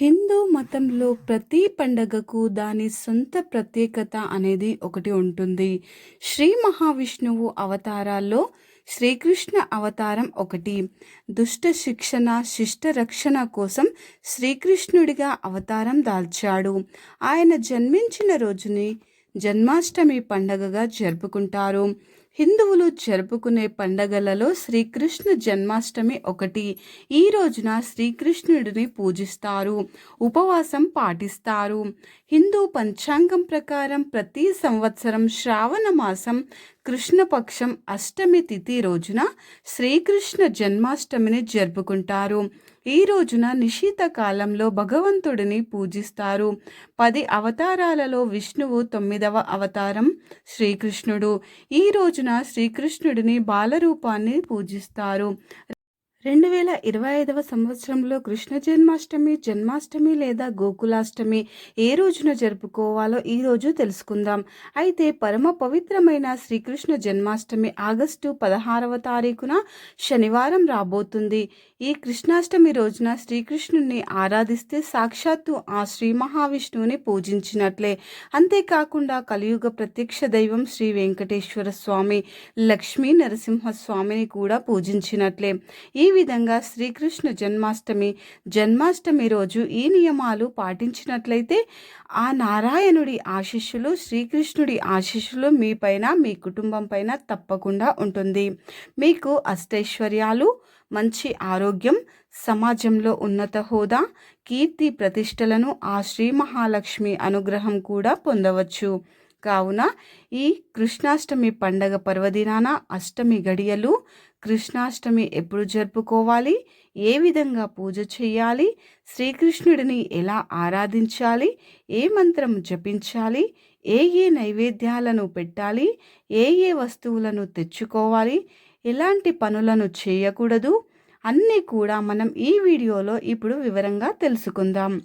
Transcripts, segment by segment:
హిందూ మతంలో ప్రతి పండగకు దాని సొంత ప్రత్యేకత అనేది ఒకటి ఉంటుంది. శ్రీ మహావిష్ణువు అవతారాల్లో శ్రీకృష్ణ అవతారం ఒకటి. దుష్ట శిక్షణ శిష్ట రక్షణ కోసం శ్రీకృష్ణుడిగా అవతారం దాల్చాడు. ఆయన జన్మించిన రోజుని జన్మాష్టమి పండగగా జరుపుకుంటారు. హిందువులు జరుపుకునే పండగలలో శ్రీకృష్ణ జన్మాష్టమి ఒకటి. ఈ రోజున శ్రీకృష్ణుడిని పూజిస్తారు ఉపవాసం పాటిస్తారు. హిందూ పంచాంగం ప్రకారం ప్రతి సంవత్సరం శ్రావణ మాసం కృష్ణపక్షం అష్టమి తిథి రోజున శ్రీకృష్ణ జన్మాష్టమిని జరుపుకుంటారు. ఈ రోజున నిశీత కాలంలో భగవంతుడిని పూజిస్తారు. పది అవతారాలలో విష్ణువు తొమ్మిదవ అవతారం శ్రీకృష్ణుడు. ఈ రోజున శ్రీకృష్ణుడిని బాలరూపాన్ని పూజిస్తారు. రెండు వేల ఇరవై ఐదవ సంవత్సరంలో కృష్ణ జన్మాష్టమి జన్మాష్టమి లేదా గోకులాష్టమి ఏ రోజున జరుపుకోవాలో ఈరోజు తెలుసుకుందాం. అయితే పరమ పవిత్రమైన శ్రీకృష్ణ జన్మాష్టమి ఆగస్టు పదహారవ తారీఖున శనివారం రాబోతుంది. ఈ కృష్ణాష్టమి రోజున శ్రీకృష్ణుని ఆరాధిస్తే సాక్షాత్తు ఆ శ్రీ మహావిష్ణువుని పూజించినట్లే. అంతేకాకుండా కలియుగ ప్రత్యక్ష దైవం శ్రీ వెంకటేశ్వర స్వామి లక్ష్మీ నరసింహస్వామిని కూడా పూజించినట్లే. ఈ విధంగా శ్రీకృష్ణ జన్మాష్టమి జన్మాష్టమి రోజు ఈ నియమాలు పాటించినట్లయితే ఆ నారాయణుడి ఆశిష్యులు శ్రీకృష్ణుడి ఆశిష్యులు మీపైన మీ కుటుంబం పైన తప్పకుండా ఉంటుంది. మీకు అష్టైశ్వర్యాలు మంచి ఆరోగ్యం సమాజంలో ఉన్నత హోదా కీర్తి ప్రతిష్టలను ఆ శ్రీ మహాలక్ష్మి అనుగ్రహం కూడా పొందవచ్చు. కావున ఈ కృష్ణాష్టమి పండగ పర్వదినాన అష్టమి గడియలు కృష్ణాష్టమి ఎప్పుడు జరుపుకోవాలి? ఏ విధంగా పూజ చేయాలి? శ్రీకృష్ణుడిని ఎలా ఆరాధించాలి? ఏ మంత్రం జపించాలి? ఏ ఏ నైవేద్యాలను పెట్టాలి? ఏ ఏ వస్తువులను తెచ్చుకోవాలి? ఎలాంటి పనులను చేయకూడదు? అన్నీ కూడా మనం ఈ వీడియోలో ఇప్పుడు వివరంగా తెలుసుకుందాం.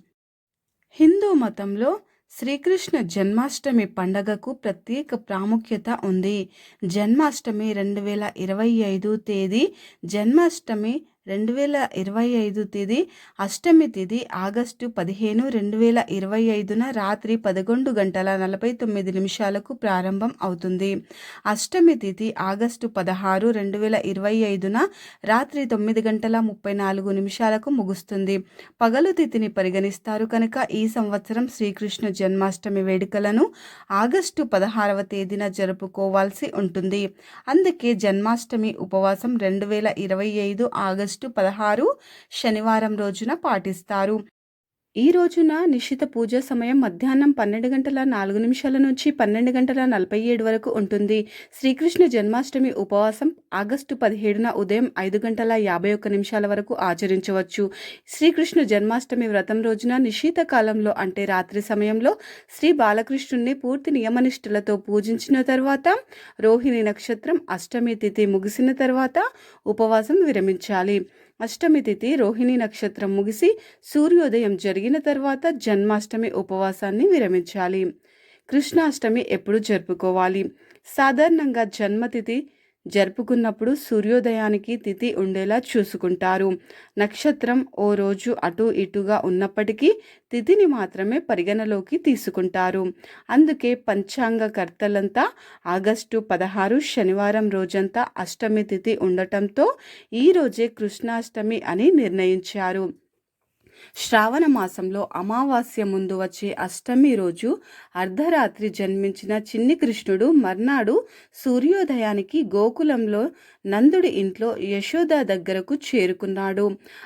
హిందూ మతంలో శ్రీకృష్ణ జన్మాష్టమి పండగకు ప్రత్యేక ప్రాముఖ్యత ఉంది. జన్మాష్టమి రెండు వేల ఇరవై ఐదు తేదీ జన్మాష్టమి రెండు వేల ఇరవై ఐదు తేదీ అష్టమి తేదీ ఆగస్టు పదిహేను రెండు వేల ఇరవై ఐదున రాత్రి పదకొండు గంటల నలభై తొమ్మిది నిమిషాలకు ప్రారంభం అవుతుంది. అష్టమి తేదీ ఆగస్టు పదహారు రెండు వేల ఇరవై ఐదున రాత్రి తొమ్మిది గంటల ముప్పై నాలుగు నిమిషాలకు ముగుస్తుంది. పగలు తిథిని పరిగణిస్తారు కనుక ఈ సంవత్సరం శ్రీకృష్ణ జన్మాష్టమి వేడుకలను ఆగస్టు పదహారవ తేదీన జరుపుకోవాల్సి ఉంటుంది. అందుకే జన్మాష్టమి ఉపవాసం రెండు వేల ఇరవై ఐదు ఆగస్టు ఆగస్టు పదహారు శనివారం రోజున పాటిస్తారు. ఈ రోజున నిశ్చిత పూజ సమయం మధ్యాహ్నం పన్నెండు గంటల నాలుగు నిమిషాల నుంచి పన్నెండు గంటల నలభై ఏడు వరకు ఉంటుంది. శ్రీకృష్ణ జన్మాష్టమి ఉపవాసం ఆగస్టు పదిహేడున ఉదయం ఐదు గంటల యాభై ఒక్క నిమిషాల వరకు ఆచరించవచ్చు. శ్రీకృష్ణ జన్మాష్టమి వ్రతం రోజున నిశీత కాలంలో అంటే రాత్రి సమయంలో శ్రీ బాలకృష్ణుణ్ణి పూర్తి నియమనిష్ఠులతో పూజించిన తర్వాత రోహిణి నక్షత్రం అష్టమి తిథి ముగిసిన తర్వాత ఉపవాసం విరమించాలి. అష్టమి తిథి రోహిణి నక్షత్రం ముగిసి సూర్యోదయం జరిగిన తర్వాత జన్మాష్టమి ఉపవాసాన్ని విరమించాలి. కృష్ణాష్టమి ఎప్పుడు జరుపుకోవాలి? సాధారణంగా జన్మతిథి జరుపుకున్నప్పుడు సూర్యోదయానికి తిథి ఉండేలా చూసుకుంటారు. నక్షత్రం ఓ రోజు అటు ఇటుగా ఉన్నప్పటికీ తిథిని మాత్రమే పరిగణలోకి తీసుకుంటారు. అందుకే పంచాంగకర్తలంతా ఆగస్టు పదహారు శనివారం రోజంతా అష్టమి తిథి ఉండటంతో ఈరోజే కృష్ణాష్టమి అని నిర్ణయించారు. శ్రావణ మాసంలో అమావాస్య ముందు వచ్చే అష్టమి రోజు అర్ధరాత్రి జన్మించిన చిన్ని కృష్ణుడు మర్నాడు సూర్యోదయానికి గోకులంలో నందుడి ఇంట్లో యశోద దగ్గరకు చేరుకున్నాడు.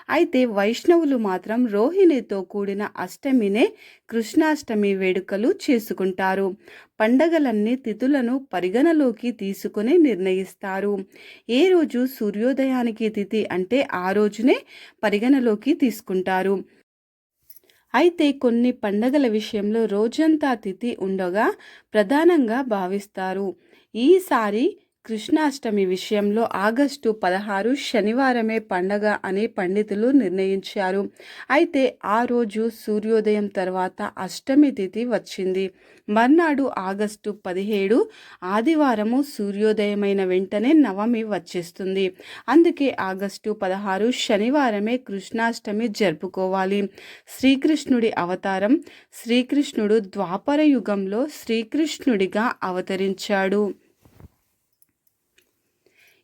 అయితే వైష్ణవులు మాత్రం రోహిణితో కూడిన అష్టమినే కృష్ణాష్టమి వేడుకలు చేసుకుంటారు. పండగలన్నీ తిథులను పరిగణలోకి తీసుకుని నిర్ణయిస్తారు. ఏ రోజు సూర్యోదయానికి తిథి అంటే ఆ రోజునే పరిగణలోకి తీసుకుంటారు. అయితే కొన్ని పండగల విషయంలో రోజంతా తిథి ఉండగా ప్రధానంగా భావిస్తారు. ఈసారి కృష్ణాష్టమి విషయంలో ఆగస్టు పదహారు శనివారమే పండగ అని పండితులు నిర్ణయించారు. అయితే ఆ రోజు సూర్యోదయం తర్వాత అష్టమి తిథి వచ్చింది. మర్నాడు ఆగస్టు పదిహేడు ఆదివారము సూర్యోదయమైన వెంటనే నవమి వచ్చేస్తుంది. అందుకే ఆగస్టు పదహారు శనివారమే కృష్ణాష్టమి జరుపుకోవాలి. శ్రీకృష్ణుడి అవతారం శ్రీకృష్ణుడు ద్వాపర యుగంలో శ్రీకృష్ణుడిగా అవతరించాడు.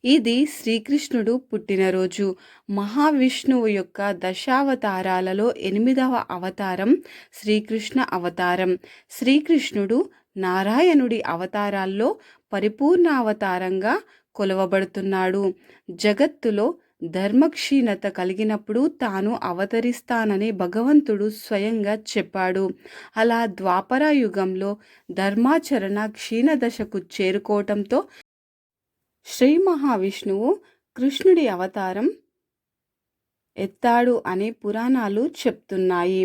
ఇది శ్రీకృష్ణుడు పుట్టినరోజు. మహావిష్ణువు యొక్క దశావతారాలలో ఎనిమిదవ అవతారం శ్రీకృష్ణ అవతారం. శ్రీకృష్ణుడు నారాయణుడి అవతారాల్లో పరిపూర్ణ అవతారంగా కొలవబడుతున్నాడు. జగత్తులో ధర్మక్షీణత కలిగినప్పుడు తాను అవతరిస్తానని భగవంతుడు స్వయంగా చెప్పాడు. అలా ద్వాపర యుగంలో ధర్మాచరణ క్షీణదశకు చేరుకోవటంతో శ్రీ మహావిష్ణువు కృష్ణుడి అవతారం ఎత్తాడు అనే పురాణాలు చెప్తున్నాయి.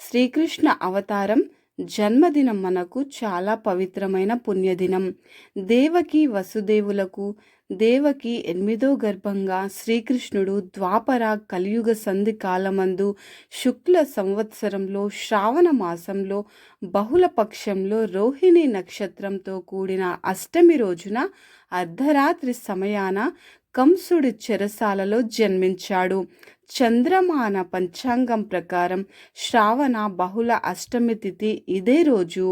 శ్రీకృష్ణ అవతారం జన్మదినం మనకు చాలా పవిత్రమైన పుణ్యదినం. దేవకి వసుదేవులకు దేవకి ఎనిమిదో గర్భంగా శ్రీకృష్ణుడు ద్వాపర కలియుగ సంధి కాలమందు శుక్ల సంవత్సరంలో శ్రావణ మాసంలో బహుళ పక్షంలో రోహిణి నక్షత్రంతో కూడిన అష్టమి రోజున అర్ధరాత్రి సమయాన కంసుడి చెరసాలలో జన్మించాడు. చంద్రమాన పంచాంగం ప్రకారం శ్రావణ బహుళ అష్టమి తిథి ఇదే రోజు.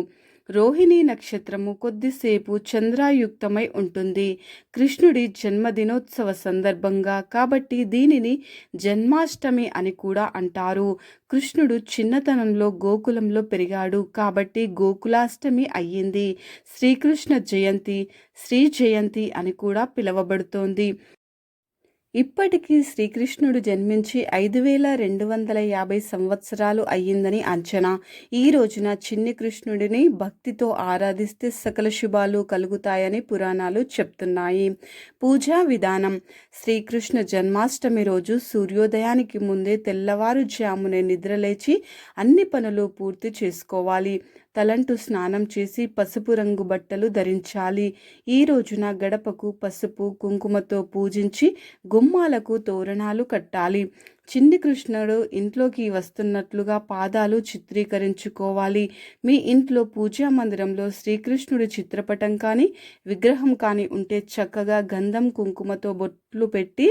రోహిణీ నక్షత్రము కొద్దిసేపు చంద్రాయుక్తమై ఉంటుంది. కృష్ణుడి జన్మదినోత్సవ సందర్భంగా కాబట్టి దీనిని జన్మాష్టమి అని కూడా అంటారు. కృష్ణుడు చిన్నతనంలో గోకులంలో పెరిగాడు కాబట్టి గోకులాష్టమి అయ్యింది. శ్రీకృష్ణ జయంతి శ్రీ జయంతి అని కూడా పిలువబడుతోంది. ఇప్పటికీ శ్రీకృష్ణుడు జన్మించి ఐదు వేల రెండు వందల యాభై సంవత్సరాలు అయ్యిందని అంచనా. ఈ రోజున చిన్ని కృష్ణుడిని భక్తితో ఆరాధిస్తే సకల శుభాలు కలుగుతాయని పురాణాలు చెప్తున్నాయి. పూజా విధానం. శ్రీకృష్ణ జన్మాష్టమి రోజు సూర్యోదయానికి ముందే తెల్లవారుజామునే నిద్రలేచి అన్ని పనులు పూర్తి చేసుకోవాలి. తలంటు స్నానం చేసి పసుపు రంగు బట్టలు ధరించాలి. ఈ రోజున గడపకు పసుపు కుంకుమతో పూజించి గుమ్మాలకు తోరణాలు కట్టాలి. చిన్ని కృష్ణుడు ఇంట్లోకి వస్తున్నట్లుగా పాదాలు చిత్రీకరించుకోవాలి. మీ ఇంట్లో పూజా మందిరంలో శ్రీకృష్ణుడి చిత్రపటం కానీ విగ్రహం కానీ ఉంటే చక్కగా గంధం కుంకుమతో బొట్లు పెట్టి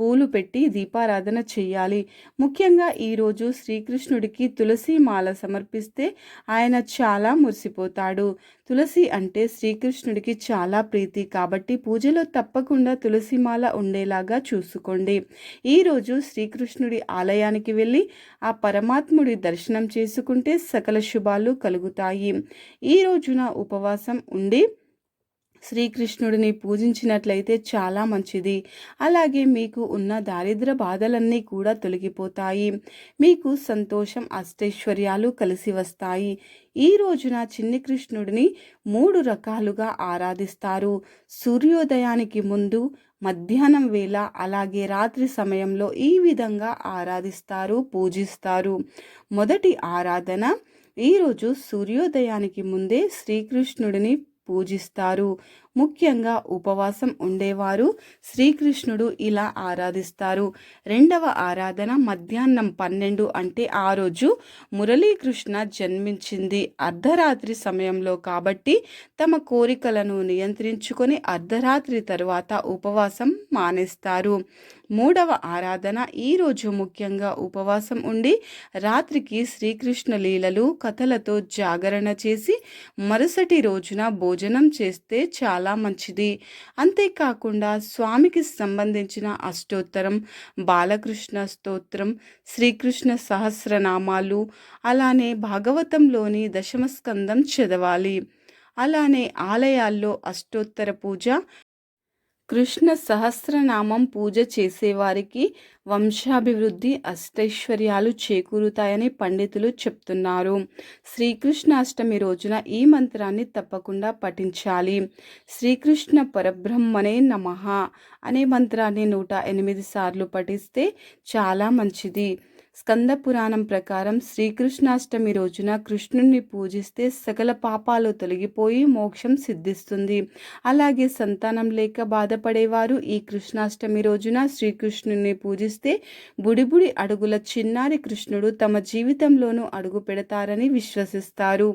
పూలు పెట్టి దీపారాధన చేయాలి ముఖ్యంగా ఈరోజు శ్రీకృష్ణుడికి తులసి మాల సమర్పిస్తే ఆయన చాలా మురిసిపోతాడు. తులసి అంటే శ్రీకృష్ణుడికి చాలా ప్రీతి కాబట్టి పూజలో తప్పకుండా తులసి మాల ఉండేలాగా చూసుకోండి. ఈరోజు శ్రీకృష్ణుడి ఆలయానికి వెళ్ళి ఆ పరమాత్ముడి దర్శనం చేసుకుంటే సకల శుభాలు కలుగుతాయి. ఈ రోజున ఉపవాసం ఉండి శ్రీకృష్ణుడిని పూజించినట్లయితే చాలా మంచిది. అలాగే మీకు ఉన్న దారిద్ర బాధలన్నీ కూడా తొలగిపోతాయి. మీకు సంతోషం అష్టైశ్వర్యాలు కలిసి వస్తాయి. ఈ రోజున చిన్ని కృష్ణుడిని మూడు రకాలుగా ఆరాధిస్తారు. సూర్యోదయానికి ముందు మధ్యాహ్నం వేళ అలాగే రాత్రి సమయంలో ఈ విధంగా ఆరాధిస్తారు పూజిస్తారు. మొదటి ఆరాధన ఈరోజు సూర్యోదయానికి ముందే శ్రీకృష్ణుడిని పూజిస్తారు ముఖ్యంగా ఉపవాసం ఉండేవారు. శ్రీకృష్ణుడు ఇలా ఆరాధిస్తారు. రెండవ ఆరాధన మధ్యాహ్నం పన్నెండు అంటే ఆ రోజు మురళీకృష్ణ జన్మించింది. అర్ధరాత్రి సమయంలో కాబట్టి తమ కోరికలను నియంత్రించుకొని అర్ధరాత్రి తరువాత ఉపవాసం మానేస్తారు. మూడవ ఆరాధన ఈరోజు ముఖ్యంగా ఉపవాసం ఉండి రాత్రికి శ్రీకృష్ణ లీలలు కథలతో జాగరణ చేసి మరుసటి రోజున భోజనం చేస్తే చాలా. చాలా మంచిది. అంతేకాకుండా స్వామికి సంబంధించిన అష్టోత్తరం బాలకృష్ణ స్తోత్రం శ్రీకృష్ణ సహస్రనామాలు అలానే భాగవతంలోని దశమస్కందం చదవాలి. అలానే ఆలయాల్లో అష్టోత్తర పూజ కృష్ణ సహస్రనామం పూజ చేసేవారికి వంశాభివృద్ధి అష్టైశ్వర్యాలు చేకూరుతాయని పండితులు చెప్తున్నారు. శ్రీకృష్ణాష్టమి రోజున ఈ మంత్రాన్ని తప్పకుండా పఠించాలి. శ్రీకృష్ణ పరబ్రహ్మనే నమ అనే మంత్రాన్ని నూట ఎనిమిది సార్లు పఠిస్తే చాలా మంచిది. స్కంద పురాణం ప్రకారం శ్రీకృష్ణాష్టమి రోజున కృష్ణుణ్ణి పూజిస్తే సకల పాపాలు తొలగిపోయి మోక్షం సిద్ధిస్తుంది. అలాగే సంతానం లేక బాధపడేవారు ఈ కృష్ణాష్టమి రోజున శ్రీకృష్ణుని పూజిస్తే బుడిబుడి అడుగుల చిన్నారి కృష్ణుడు తమ జీవితంలోనూ అడుగు పెడతారని విశ్వసిస్తారు.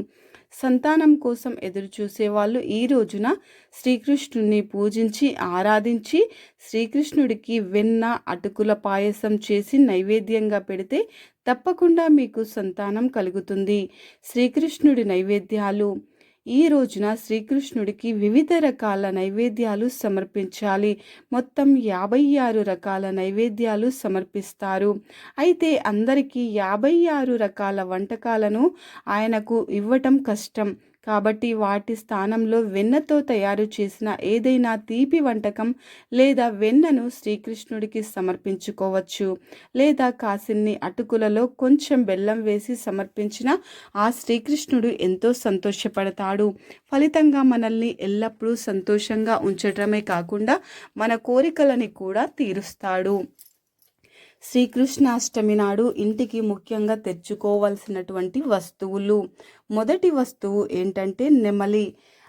సంతానం కోసం ఎదురుచూసేవాళ్ళు ఈ రోజున శ్రీకృష్ణుణ్ణి పూజించి ఆరాధించి శ్రీకృష్ణుడికి వెన్న అటుకుల పాయసం చేసి నైవేద్యంగా పెడితే తప్పకుండా మీకు సంతానం కలుగుతుంది. శ్రీకృష్ణుడి నైవేద్యాలు ఈ రోజున శ్రీకృష్ణుడికి వివిధ రకాల నైవేద్యాలు సమర్పించాలి. మొత్తం యాభై ఆరు రకాల నైవేద్యాలు సమర్పిస్తారు. అయితే అందరికీ యాభై ఆరు రకాల వంటకాలను ఆయనకు ఇవ్వటం కష్టం. కాబట్టి వాటి స్థానంలో వెన్నతో తయారు చేసిన ఏదైనా తీపి వంటకం లేదా వెన్నను శ్రీకృష్ణుడికి సమర్పించుకోవచ్చు. లేదా కాసిన్ని అటుకులలో కొంచెం బెల్లం వేసి సమర్పించిన ఆ శ్రీకృష్ణుడు ఎంతో సంతోషపడతాడు. ఫలితంగా మనల్ని ఎల్లప్పుడూ సంతోషంగా ఉంచటమే కాకుండా మన కోరికలని కూడా తీరుస్తాడు. శ్రీకృష్ణాష్టమి నాడు ఇంటికి ముఖ్యంగా తెచ్చుకోవాల్సినటువంటి వస్తువులు. మొదటి వస్తువు ఏంటంటే నెమలి.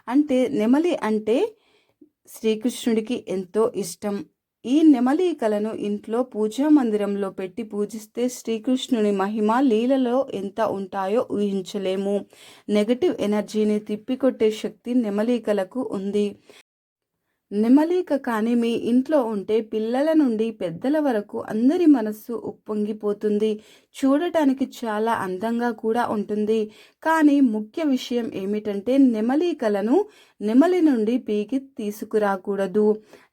అంటే నెమలి అంటే శ్రీకృష్ణుడికి ఎంతో ఇష్టం. ఈ నెమలి కలను ఇంట్లో పూజా మందిరంలో పెట్టి పూజిస్తే శ్రీకృష్ణుని మహిమ లీలలో ఎంత ఉంటాయో ఊహించలేము. నెగటివ్ ఎనర్జీని తిప్పికొట్టే శక్తి నెమలికలకు ఉంది. నెమలిక కానీ మీ ఇంట్లో ఉంటే పిల్లల నుండి పెద్దల వరకు అందరి మనస్సు ఉప్పొంగిపోతుంది. చూడటానికి చాలా అందంగా కూడా ఉంటుంది. కానీ ముఖ్య విషయం ఏమిటంటే నెమలికలను నెమలి నుండి పీకి తీసుకురాకూడదు.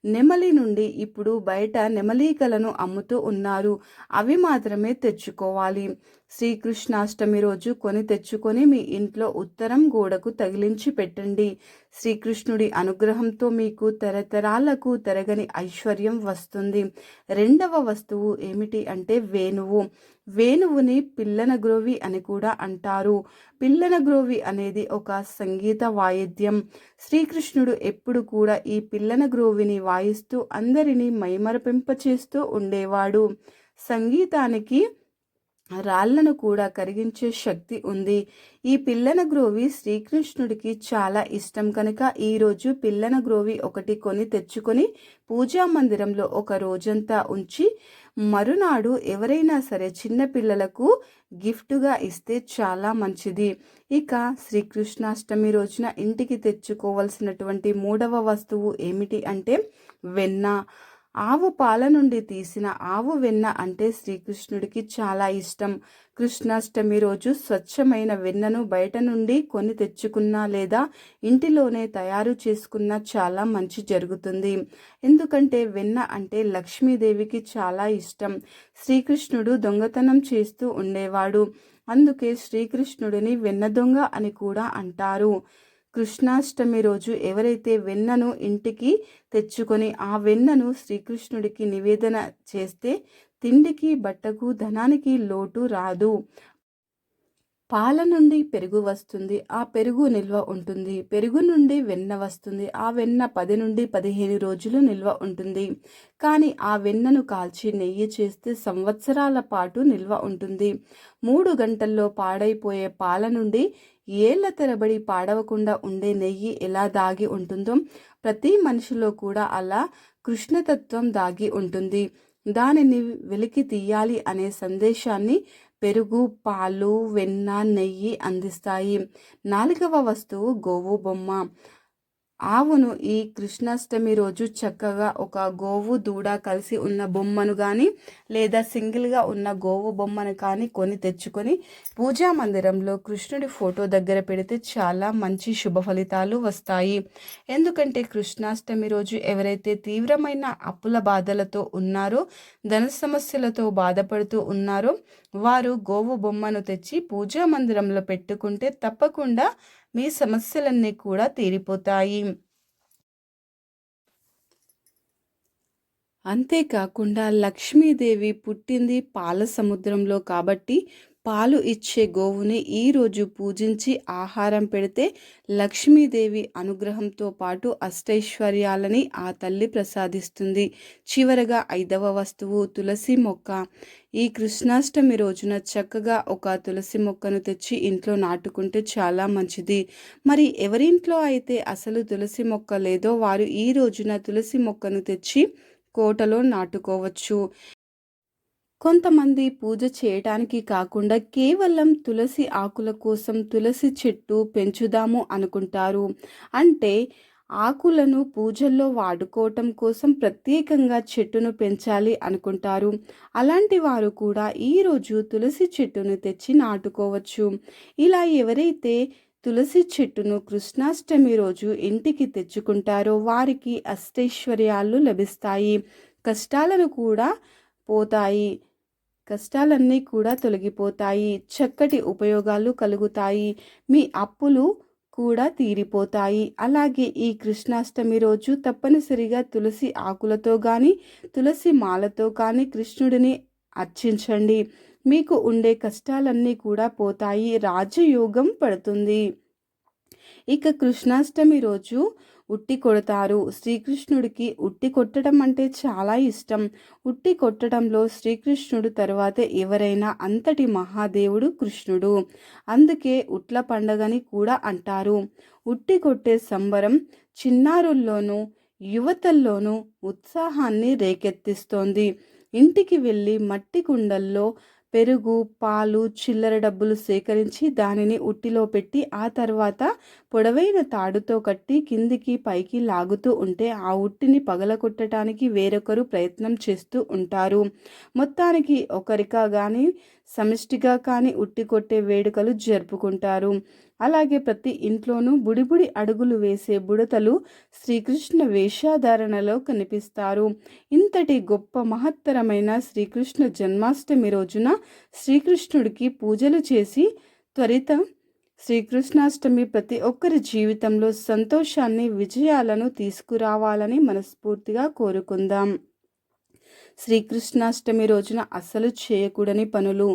నెమలి నుండి ఇప్పుడు బయట నెమలీకలను అమ్ముతూ ఉన్నారు. అవి మాత్రమే తెచ్చుకోవాలి. శ్రీకృష్ణాష్టమి రోజు కొని తెచ్చుకొని మీ ఇంట్లో ఉత్తరం గోడకు తగిలించి పెట్టండి. శ్రీకృష్ణుడి అనుగ్రహంతో మీకు తరతరాలకు తరగని ఐశ్వర్యం వస్తుంది. రెండవ వస్తువు ఏమిటి అంటే వేణువు. వేణువుని పిల్లన గ్రోవి అని కూడా అంటారు. పిల్లన గ్రోవి అనేది ఒక సంగీత వాయిద్యం. శ్రీకృష్ణుడు ఎప్పుడు కూడా ఈ పిల్లన గ్రోవిని వాయిస్తూ అందరినీ మైమరపింపచేస్తూ ఉండేవాడు. సంగీతానికి రాళ్ళను కూడా కరిగించే శక్తి ఉంది. ఈ పిల్లన గ్రోవి శ్రీకృష్ణుడికి చాలా ఇష్టం కనుక ఈరోజు పిల్లన గ్రోవి ఒకటి కొని తెచ్చుకొని పూజా మందిరంలో ఒక రోజంతా ఉంచి మరునాడు ఎవరైనా సరే చిన్న పిల్లలకు గిఫ్ట్గా ఇస్తే చాలా మంచిది. ఇక శ్రీకృష్ణాష్టమి రోజున ఇంటికి తెచ్చుకోవలసినటువంటి మూడవ వస్తువు ఏమిటి అంటే వెన్న. ఆవు పాల నుండి తీసిన ఆవు వెన్న అంటే శ్రీకృష్ణుడికి చాలా ఇష్టం. కృష్ణాష్టమి రోజు స్వచ్ఛమైన వెన్నను బయట నుండి కొని తెచ్చుకున్నా లేదా ఇంటిలోనే తయారు చేసుకున్నా చాలా మంచి జరుగుతుంది. ఎందుకంటే వెన్న అంటే లక్ష్మీదేవికి చాలా ఇష్టం. శ్రీకృష్ణుడు దొంగతనం చేస్తూ ఉండేవాడు. అందుకే శ్రీకృష్ణుడిని వెన్న దొంగ అని కూడా అంటారు. కృష్ణాష్టమి రోజు ఎవరైతే వెన్నను ఇంటికి తెచ్చుకొని ఆ వెన్నను శ్రీకృష్ణుడికి నివేదన చేస్తే తిండికి బట్టకు ధనానికి లోటు రాదు. పాల నుండి పెరుగు వస్తుంది. ఆ పెరుగు నిల్వ ఉంటుంది. పెరుగు నుండి వెన్న వస్తుంది. ఆ వెన్న పది నుండి పదిహేను రోజులు నిల్వ ఉంటుంది. కానీ ఆ వెన్నను కాల్చి నెయ్యి చేస్తే సంవత్సరాల పాటు నిల్వ ఉంటుంది. మూడు గంటల్లో పాడైపోయే పాల నుండి ఏళ్ళ తరబడి పాడవకుండా ఉండే నెయ్యి ఎలా దాగి ఉంటుందో ప్రతి మనిషిలో కూడా అలా కృష్ణతత్వం దాగి ఉంటుంది. దానిని వెలికి తీయాలి అనే సందేశాన్ని పెరుగు పాలు వెన్న నెయ్యి అందిస్తాయి. నాలుగవ వస్తువు గోవు బొమ్మ. ఆవును ఈ కృష్ణాష్టమి రోజు చక్కగా ఒక గోవు దూడ కలిసి ఉన్న బొమ్మను కానీ లేదా సింగిల్గా ఉన్న గోవు బొమ్మను కానీ కొని తెచ్చుకొని పూజా మందిరంలో కృష్ణుడి ఫోటో దగ్గర పెడితే చాలా మంచి శుభ ఫలితాలు వస్తాయి. ఎందుకంటే కృష్ణాష్టమి రోజు ఎవరైతే తీవ్రమైన అప్పుల బాధలతో ఉన్నారో ధన సమస్యలతో బాధపడుతూ ఉన్నారో వారు గోవు బొమ్మను తెచ్చి పూజా మందిరంలో పెట్టుకుంటే తప్పకుండా మీ సమస్యలన్నీ కూడా తీరిపోతాయి. అంతేకాకుండా లక్ష్మీదేవి పుట్టింది పాల సముద్రంలో కాబట్టి పాలు ఇచ్చే గోవుని ఈరోజు పూజించి ఆహారం పెడితే లక్ష్మీదేవి అనుగ్రహంతో పాటు అష్టైశ్వర్యాలని ఆ తల్లి ప్రసాదిస్తుంది. చివరగా ఐదవ వస్తువు తులసి మొక్క. ఈ కృష్ణాష్టమి రోజున చక్కగా ఒక తులసి మొక్కను తెచ్చి ఇంట్లో నాటుకుంటే చాలా మంచిది. మరి ఎవరింట్లో అయితే అసలు తులసి మొక్క లేదో వారు ఈ రోజున తులసి మొక్కను తెచ్చి కోటలో నాటుకోవచ్చు. కొంతమంది పూజ చేయటానికి కాకుండా కేవలం తులసి ఆకుల కోసం తులసి చెట్టు పెంచుదాము అనుకుంటారు. అంటే ఆకులను పూజల్లో వాడుకోవటం కోసం ప్రత్యేకంగా చెట్టును పెంచాలి అనుకుంటారు. అలాంటి వారు కూడా ఈరోజు తులసి చెట్టును తెచ్చి నాటుకోవచ్చు. ఇలా ఎవరైతే తులసి చెట్టును కృష్ణాష్టమి రోజు ఇంటికి తెచ్చుకుంటారో వారికి అష్టైశ్వర్యాలు లభిస్తాయి. కష్టాలను కూడా పోతాయి. కష్టాలన్నీ కూడా తొలగిపోతాయి. చక్కటి ఉపయోగాలు కలుగుతాయి. మీ అప్పులు కూడా తీరిపోతాయి. అలాగే ఈ కృష్ణాష్టమి రోజు తప్పనిసరిగా తులసి ఆకులతో కానీ తులసి మాలతో కానీ కృష్ణుడిని అర్చించండి. మీకు ఉండే కష్టాలన్నీ కూడా పోతాయి. రాజయోగం పడుతుంది. ఇక కృష్ణాష్టమి రోజు ఉట్టి కొడతారు. శ్రీకృష్ణుడికి ఉట్టి కొట్టడం అంటే చాలా ఇష్టం. ఉట్టి కొట్టడంలో శ్రీకృష్ణుడు తర్వాత ఎవరైనా అంతటి మహాదేవుడు కృష్ణుడు. అందుకే ఉట్ల పండగని కూడా అంటారు. ఉట్టి కొట్టే సంబరం చిన్నారుల్లోనూ యువతల్లోనూ ఉత్సాహాన్ని రేకెత్తిస్తోంది. ఇంటికి వెళ్ళి మట్టి కుండల్లో పెరుగు పాలు చిల్లర డబ్బులు సేకరించి దానిని ఉట్టిలో పెట్టి ఆ తర్వాత పొడవైన తాడుతో కట్టి కిందికి పైకి లాగుతూ ఉంటే ఆ ఉట్టిని పగలగొట్టడానికి వేరొకరు ప్రయత్నం చేస్తూ ఉంటారు. మొత్తానికి ఒకరికా కానీ సమిష్టిగా కానీ ఉట్టి కొట్టే వేడుకలు జరుపుకుంటారు. అలాగే ప్రతి ఇంట్లోనూ బుడిబుడి అడుగులు వేసే బుడతలు శ్రీకృష్ణ వేషాధారణలో కనిపిస్తారు. ఇంతటి గొప్ప మహత్తరమైన శ్రీకృష్ణ జన్మాష్టమి రోజున శ్రీకృష్ణుడికి పూజలు చేసి త్వరిత శ్రీకృష్ణాష్టమి ప్రతి ఒక్కరి జీవితంలో సంతోషాన్ని విజయాలను తీసుకురావాలని మనస్ఫూర్తిగా కోరుకుందాం. శ్రీకృష్ణాష్టమి రోజున అస్సలు చేయకూడని పనులు.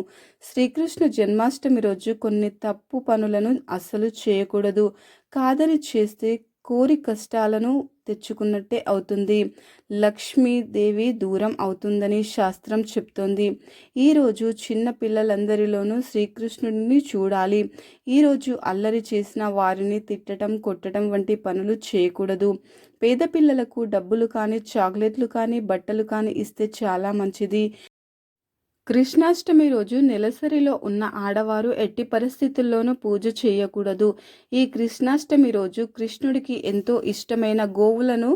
శ్రీకృష్ణ జన్మాష్టమి రోజు కొన్ని తప్పు పనులను అస్సలు చేయకూడదు. కాదని చేస్తే కోరి కష్టాలను తెచ్చుకున్నట్టే అవుతుంది. లక్ష్మీదేవి దూరం అవుతుందని శాస్త్రం చెప్తోంది. ఈరోజు చిన్న పిల్లలందరిలోనూ శ్రీకృష్ణుడిని చూడాలి. ఈరోజు అల్లరి చేసిన వారిని తిట్టడం కొట్టడం వంటి పనులు చేయకూడదు. పేద పిల్లలకు డబ్బులు కానీ చాక్లెట్లు కానీ బట్టలు కానీ ఇస్తే చాలా మంచిది. కృష్ణాష్టమి రోజు నెలసరిలో ఉన్న ఆడవారు ఎట్టి పరిస్థితుల్లోనూ పూజ చేయకూడదు. ఈ కృష్ణాష్టమి రోజు కృష్ణుడికి ఎంతో ఇష్టమైన గోవులను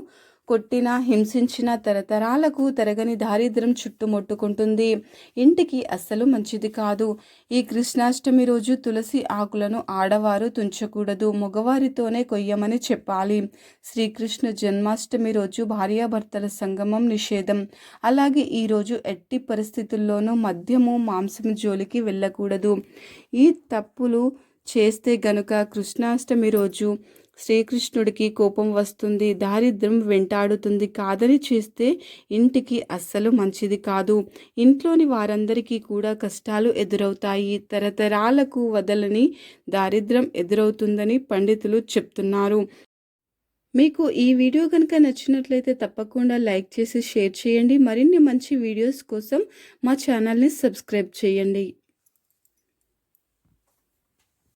కొట్టిన హింసించిన తరతరాలకు తరగని దారిద్ర్యం చుట్టుముట్టుకుంటుంది. ఇంటికి అస్సలు మంచిది కాదు. ఈ కృష్ణాష్టమి రోజు తులసి ఆకులను ఆడవారు తుంచకూడదు. మగవారితోనే కొయ్యమని చెప్పాలి. శ్రీకృష్ణ జన్మాష్టమి రోజు భార్యాభర్తల సంగమం నిషేధం. అలాగే ఈరోజు ఎట్టి పరిస్థితుల్లోనూ మద్యము మాంసం జోలికి వెళ్ళకూడదు. ఈ తప్పులు చేస్తే గనుక కృష్ణాష్టమి రోజు శ్రీకృష్ణుడికి కోపం వస్తుంది దారిద్ర్యం వెంటాడుతుంది. కాదని చేస్తే ఇంటికి అస్సలు మంచిది కాదు. ఇంట్లోని వారందరికీ కూడా కష్టాలు ఎదురవుతాయి. తరతరాలకు వదలని దారిద్ర్యం ఎదురవుతుందని పండితులు చెప్తున్నారు. మీకు ఈ వీడియో కనుక నచ్చినట్లయితే తప్పకుండా లైక్ చేసి షేర్ చేయండి. మరిన్ని మంచి వీడియోస్ కోసం మా ఛానల్ని సబ్స్క్రైబ్ చేయండి.